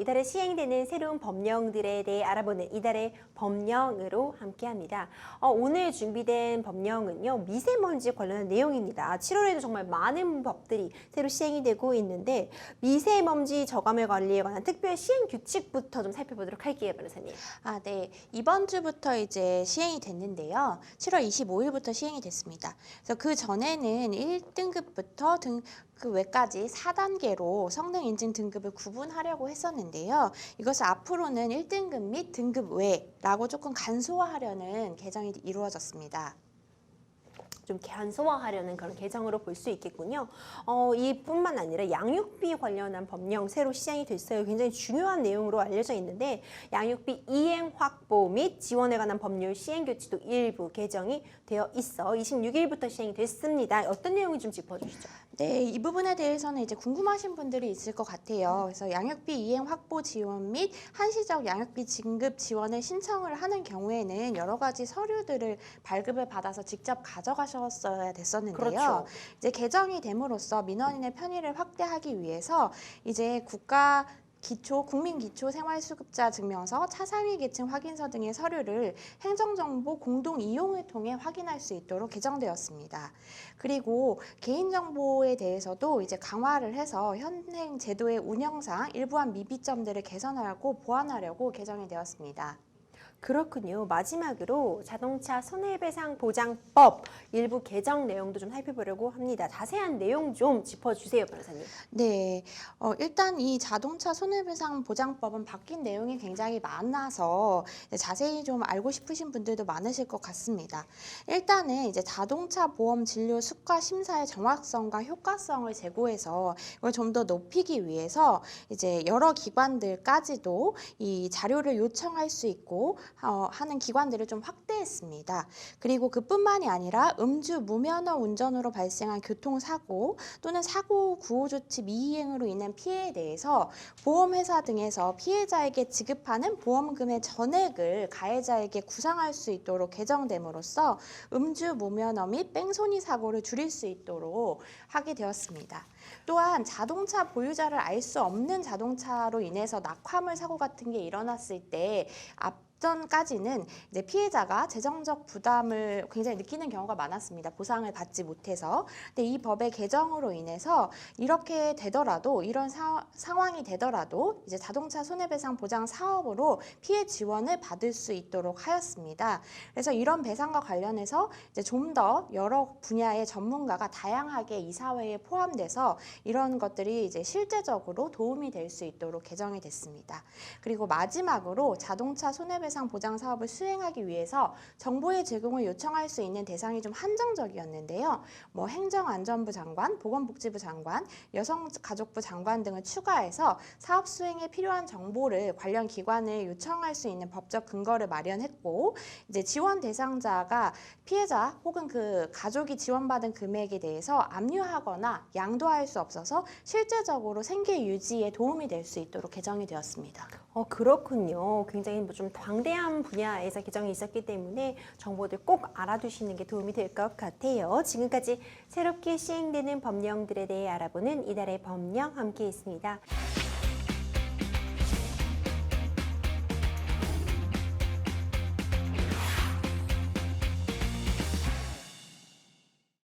이달에 시행되는 새로운 법령들에 대해 알아보는 이달의 법령으로 함께합니다. 어, 오늘 준비된 법령은요 미세먼지 관련한 내용입니다. 7월에도 정말 많은 법들이 새로 시행이 되고 있는데 미세먼지 저감을 관리에 관한 특별 시행 규칙부터 좀 살펴보도록 할게요, 변호사님. 아, 네. 이번 주부터 이제 시행이 됐는데요. 7월 25일부터 시행이 됐습니다. 그래서 그 전에는 1등급부터 등, 그 외까지 4단계로 성능 인증 등급을 구분하려고 했었는데 요. 이것을 앞으로는 1등급 및 등급 외라고 조금 간소화하려는 개정이 이루어졌습니다. 좀 간소화하려는 그런 개정으로 볼 수 있겠군요. 어, 이뿐만 아니라 양육비 관련한 법령 새로 시행이 됐어요. 굉장히 중요한 내용으로 알려져 있는데 양육비 이행 확보 및 지원에 관한 법률 시행 규칙도 일부 개정이 되어 있어 26일부터 시행이 됐습니다. 어떤 내용이 좀 짚어주시죠. 네, 이 부분에 대해서는 이제 궁금하신 분들이 있을 것 같아요. 그래서 양육비 이행 확보 지원 및 한시적 양육비 진급 지원을 신청을 하는 경우에는 여러 가지 서류들을 발급을 받아서 직접 가져가 셨어야 됐었는데요. 그렇죠. 이제 개정이 됨으로써 민원인의 편의를 확대하기 위해서 이제 국가 기초 국민 기초 생활수급자 증명서, 차상위 계층 확인서 등의 서류를 행정정보 공동 이용을 통해 확인할 수 있도록 개정되었습니다. 그리고 개인정보에 대해서도 이제 강화를 해서 현행 제도의 운영상 일부한 미비점들을 개선하고 보완하려고 개정이 되었습니다. 그렇군요. 마지막으로 자동차 손해배상 보장법 일부 개정 내용도 좀 살펴보려고 합니다. 자세한 내용 좀 짚어주세요, 변호사님. 네, 어, 일단 이 자동차 손해배상 보장법은 바뀐 내용이 굉장히 많아서 자세히 좀 알고 싶으신 분들도 많으실 것 같습니다. 일단은 이제 자동차 보험 진료 수가 심사의 정확성과 효과성을 제고해서 이걸 좀 더 높이기 위해서 이제 여러 기관들까지도 이 자료를 요청할 수 있고 어, 하는 기관들을 좀 확대했습니다. 그리고 그뿐만이 아니라 음주 무면허 운전으로 발생한 교통사고 또는 사고 구호 조치 미이행으로 인한 피해에 대해서 보험회사 등에서 피해자에게 지급하는 보험금의 전액을 가해자에게 구상할 수 있도록 개정됨으로써 음주 무면허 및 뺑소니 사고를 줄일 수 있도록 하게 되었습니다. 또한 자동차 보유자를 알 수 없는 자동차로 인해서 낙화물 사고 같은 게 일어났을 때 앞 전까지는 이제 피해자가 재정적 부담을 굉장히 느끼는 경우가 많았습니다. 보상을 받지 못해서. 근데 이 법의 개정으로 인해서 이렇게 되더라도 이런 사, 상황이 되더라도 이제 자동차 손해배상 보장 사업으로 피해 지원을 받을 수 있도록 하였습니다. 그래서 이런 배상과 관련해서 이제 좀 더 여러 분야의 전문가가 다양하게 이 사회에 포함돼서 이런 것들이 이제 실제적으로 도움이 될 수 있도록 개정이 됐습니다. 그리고 마지막으로 자동차 손해배상 보장 사업을 수행하기 위해서 정보의 제공을 요청할 수 있는 대상이 좀 한정적이었는데요. 뭐 행정안전부 장관, 보건복지부 장관, 여성가족부 장관 등을 추가해서 사업 수행에 필요한 정보를 관련 기관에 요청할 수 있는 법적 근거를 마련했고 이제 지원 대상자가 피해자 혹은 그 가족이 지원받은 금액에 대해서 압류하거나 양도할 수 없어서 실제적으로 생계 유지에 도움이 될 수 있도록 개정이 되었습니다. 어, 그렇군요. 굉장히 뭐 좀 방대한 분야에서 개정이 있었기 때문에 정보들 꼭 알아두시는 게 도움이 될 것 같아요. 지금까지 새롭게 시행되는 법령들에 대해 알아보는 이달의 법령 함께 했습니다.